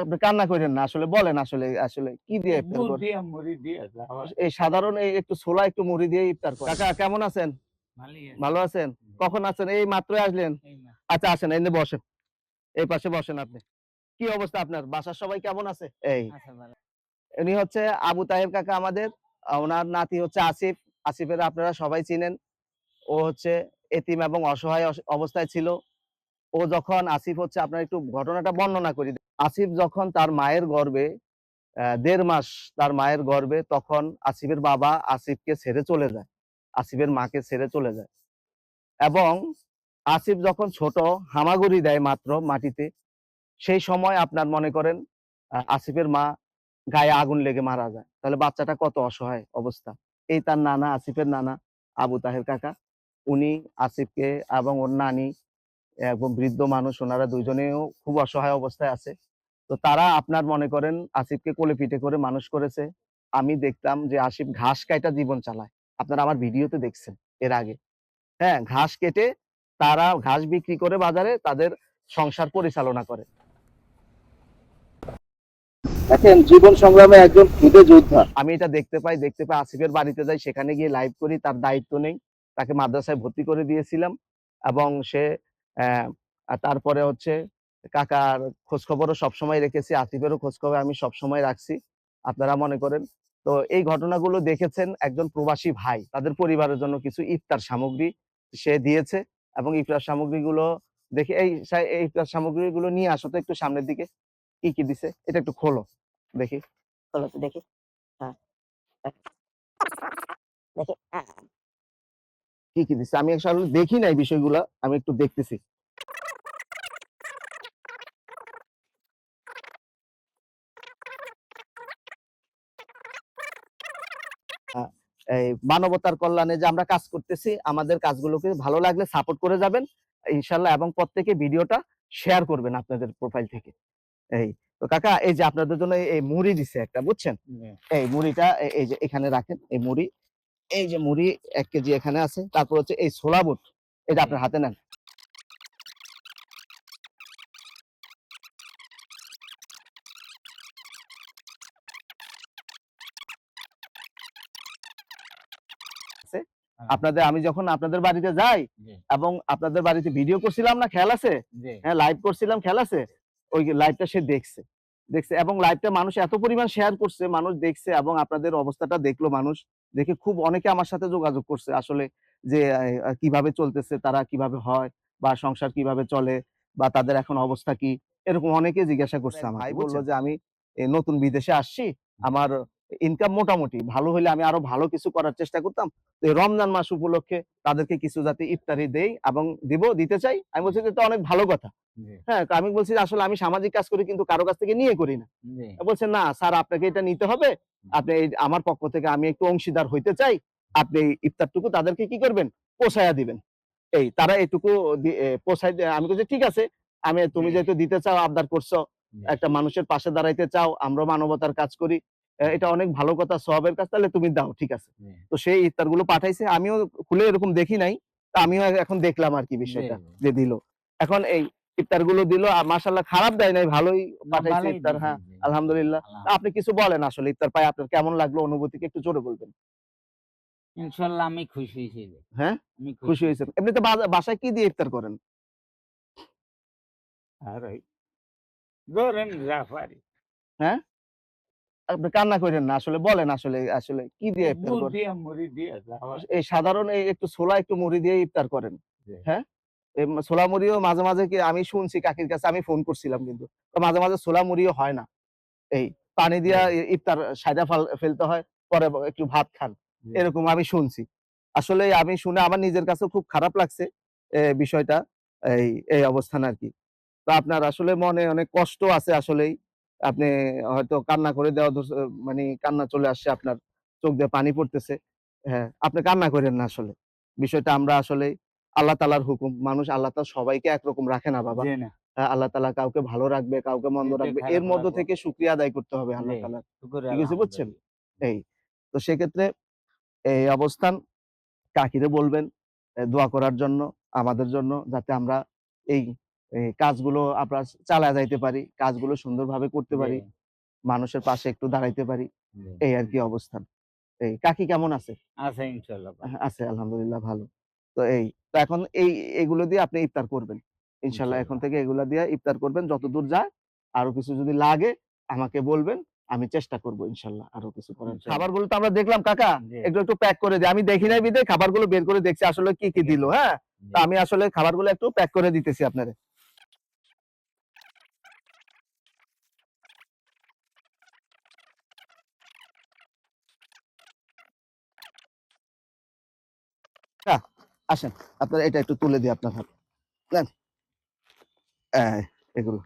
আপনি কান্না করেন না আসলে বলেন আসলে আসলে কি দিয়ে ইফতার করেন? এই সাধারণ এই একটু ছোলা একটু মুড়ি দিয়ে ইফতার করেন। কাকা কেমন আছেন? ভালো আছেন? কখন আছেন? এই মাত্রই আসলেন? আচ্ছা আসেন এনে বসেন। এই পাশে বসেন আপনি। কি অবস্থা আপনার? বাসার সবাই কেমন আছে? এই। আচ্ছা, উনি হচ্ছে আবু তাহের কাকা আমাদের। ওনার নাতি হচ্ছে আসিফ। আসিফের আপনারা সবাই চিনেন। ও হচ্ছে এতিম এবং অসহায় অবস্থায় ছিল। ও যখন আসিফ হচ্ছে আপনার একটু ঘটনাটা বর্ণনা করি আসিফ যখন তার মায়ের আহ, দেড় মাস তার মায়ের গর্বে তখন আসিফের বাবা আসিফকে ছেড়ে চলে যায়। আসিফের মাকে ছেড়ে চলে যায়। এবং আসিফ যখন ছোট হামাগুড়ি দেয় মাত্র মাটিতে সেই সময় আপনার মনে করেন আসিফের মা গায়ে আগুন লেগে মারা যায়। তাহলে বাচ্চাটা কত অসহায় অবস্থা। এই তার নানা আসিফের নানা আবু তাহের কাকা উনি আসিফকে এবং ওর নানি এবং বৃদ্ধ মানুষ ওনারা দুজনেও খুব অসহায় অবস্থায় আছে। তো তারা আপনার মনে করেন আসিফকে কোলে পিঠে করে মানুষ করেছে। আমি দেখতাম যে আসিফ ঘাস কাটা জীবন চালায়। আপনারা আমার ভিডিওতে দেখছেন এর আগে। হ্যাঁ ঘাস কেটে তারা ঘাস বিক্রি করে বাজারে তাদের সংসার পরিচালনা করে। দেখেন জীবন সংগ্রামে একজন খুদে যোদ্ধা। আমি এটা দেখতে পাই দেখতে পাই আসিফের বাড়িতে যাই সেখানে গিয়ে লাইভ করি তার দায়িত্ব নেই। তাকে মাদ্রাসায় ভর্তি করে দিয়েছিলাম এবং সে আহ, তারপরে হচ্ছে কাকার খোঁজ খবরও সবসময় রেখেছি আসিফেরও খোঁজ খবর আমি সবসময় রাখছি আপনারা মনে করেন। তো এই ঘটনাগুলো দেখেছেন একজন প্রবাসী ভাই তাদের পরিবারের জন্য কিছু ইফতার সামগ্রী সে দিয়েছে এবং ইফতার সামগ্রীগুলো দেখে এই ইফতার সামগ্রীগুলো নিয়ে আসো তো একটু সামনের দিকে কি কি দিছে এটা একটু খোলো দেখি। খোলো তো দেখি। হ্যাঁ। দেখি হ্যাঁ, কি কি দিছে? আমি আসলে দেখি নাই বিষয়গুলা আমি একটু দেখতেছি। এই মানবতার কল্যাণে যে আমরা কাজ করতেছি আমাদের কাজগুলোকে ভালো লাগলে সাপোর্ট করে যাবেন ইনশাল্লাহ এবং প্রত্যেকে ভিডিওটা শেয়ার করবেন আপনাদের প্রোফাইল থেকে। এই তো কাকা এই যে আপনাদের জন্য এই- মুড়ি দিছে একটা বুঝছেন? এই মুড়িটা এই যে এখানে রাখেন এই মুড়ি এই যে মুড়ি এক কেজি এখানে আছে তারপর হচ্ছে এই ছোলা বুট এটা আপনার হাতে নেন। আপনাদের আমি যখন আপনাদের বাড়িতে যাই এবং আপনাদের বাড়িতে ভিডিও করছিলাম না খেয়াল আছে? হ্যাঁ লাইভ করছিলাম খেয়াল আছে? ওই লাইভটা সে দেখছে। দেখছে এবং লাইভটা মানুষ এত পরিমাণ শেয়ার করছে মানুষ দেখছে এবং আপনাদের অবস্থাটা দেখল মানুষ। দেখে খুব অনেকে আমার সাথে যোগাযোগ করছে আসলে যে কীভাবে চলতেছে তারা কীভাবে হয় বা সংসার কীভাবে চলে বা তাদের এখন অবস্থা কি? এরকম অনেকে জিজ্ঞাসা করছে আমার ভাই বলল যে আমি নতুন বিদেশে আসছি। আমার ইনকাম মোটামুটি। ভালো হলে আমি আরও ভালো কিছু করার চেষ্টা করতাম। তো এই রমজান মাস উপলক্ষে তাদেরকে কিছু যাতে ইফতারি দেই এবং দিব দিতে চাই। আমি বলছি যে এটা অনেক ভালো কথা। হ্যাঁ তো আমি বলছি আসলে আমি সামাজিক কাজ করি কিন্তু কারও কাছ থেকে নিয়ে করি না। বলছে না স্যার আপনাকে এটা নিতে হবে। আপনি আমার পক্ষ থেকে আমি একটু অংশীদার হইতে চাই। আপনি ইফতারটুকু তাদেরকে কি করবেন? পোষায়া দিবেন। এই তারা এটুকু পোষায় আমি বলছি ঠিক আছে আমি তুমি যেহেতু দিতে চাও আবদার করছ একটা মানুষের পাশে দাঁড়াইতে চাও আমরা মানবতার কাজ করি। এটা অনেক ভালো কথা সবের কাজ তাহলে তুমি দাও ঠিক আছে। তো সেই ইফতারগুলো পাঠাইছে আমিও খুলে এরকম দেখি নাই তা আমিও এখন দেখলাম আর কি বিষয়টা। যে দিল। এখন এই ইফতারগুলো দিল মাসাল্লাহ খারাপ দেয় নাই ভালোই পাঠাইছে ইফতার হ্যাঁ আলহামদুলিল্লাহ। আপনি কিছু বলেন আসলে ইফতার পাই আপনার কেমন লাগল অনুভূতিকে একটু জোরে বলবেন। ইনশাল্লাহ আমি খুশি হয়েছি হ্যাঁ? আমি খুশি হয়েছেন। এমনিতে বাসায় কি দিয়ে ইফতার করেন? আর ধরেন যা পারি আপনি কান্না করেন না আসলে বলেন আসলে আসলে কি দিয়ে ইফতার করেন? এই সাধারণ একটু ছোলা একটু মুড়ি দিয়ে ইফতার করেন হ্যাঁ? ছোলা মুড়িও মাঝে মাঝে কি আমি শুনছি কাকির কাছে আমি ফোন করছিলাম কিন্তু মাঝে মাঝে ছোলা মুড়িও হয় না এই পানি দিয়া ইফতার সাইডা ফেলতে হয় পরে একটু ভাত খান এরকম আমি শুনছি আসলে আমি শুনে আমার নিজের কাছে খুব খারাপ লাগছে বিষয়টা এই এই অবস্থান আর কি তো আপনার আসলে মনে অনেক কষ্ট আছে আসলেই আপনি হয়তো কান্না করে দেওয়া মানে কান্না চলে আসছে আপনার চোখ দিয়ে পানি পড়তেছে। হ্যাঁ আপনি কান্না করেন না আসলে। বিষয়টা আমরা আসলে আল্লাহ তালার হুকুম। মানুষ আল্লাহ তালা সবাইকে একরকম রাখে না বাবা। আল্লাহ তালা কাউকে ভালো রাখবে কাউকে মন্দ রাখবে এর মধ্য থেকে শুক্রিয়া আদায় করতে হবে আল্লাহ। তালা ঠিক আছে, বুঝছেন? এই তো সেক্ষেত্রে এই অবস্থান কাকিরে বলবেন দোয়া করার জন্য আমাদের জন্য যাতে আমরা এই কাজগুলো আমরা চালা যাইতে পারি কাজগুলো সুন্দরভাবে করতে পারি মানুষের পাশে একটু দাঁড়াইতে পারি। এই আর কি অবস্থান এই কাকি কেমন আছে? আছে ইনশাল্লাহ হ্যাঁ, আছে আলহামদুলিল্লাহ ভালো। তো এই তো এখন এই এগুলো দিয়ে আপনি ইফতার করবেন। ইনশাল্লাহ এখন থেকে এগুলা দিয়ে ইফতার করবেন যতদূর যায় আরও কিছু যদি লাগে আমাকে বলবেন আমি চেষ্টা করব ইনশাল্লাহ আরও কিছু করার। ইনশাল্লাহ। খাবারগুলো তো আমরা দেখলাম কাকা একটু একটু প্যাক করে দিই। আমি দেখি নাই বিদে খাবারগুলো বের করে দেখছি আসলে কি কি দিল হ্যাঁ। তো আমি আসলে খাবারগুলো একটু প্যাক করে দিতেছি আপনারে। আসেন আপনারা এটা একটু তুলে দিই আপনার হাতে। এগুলো।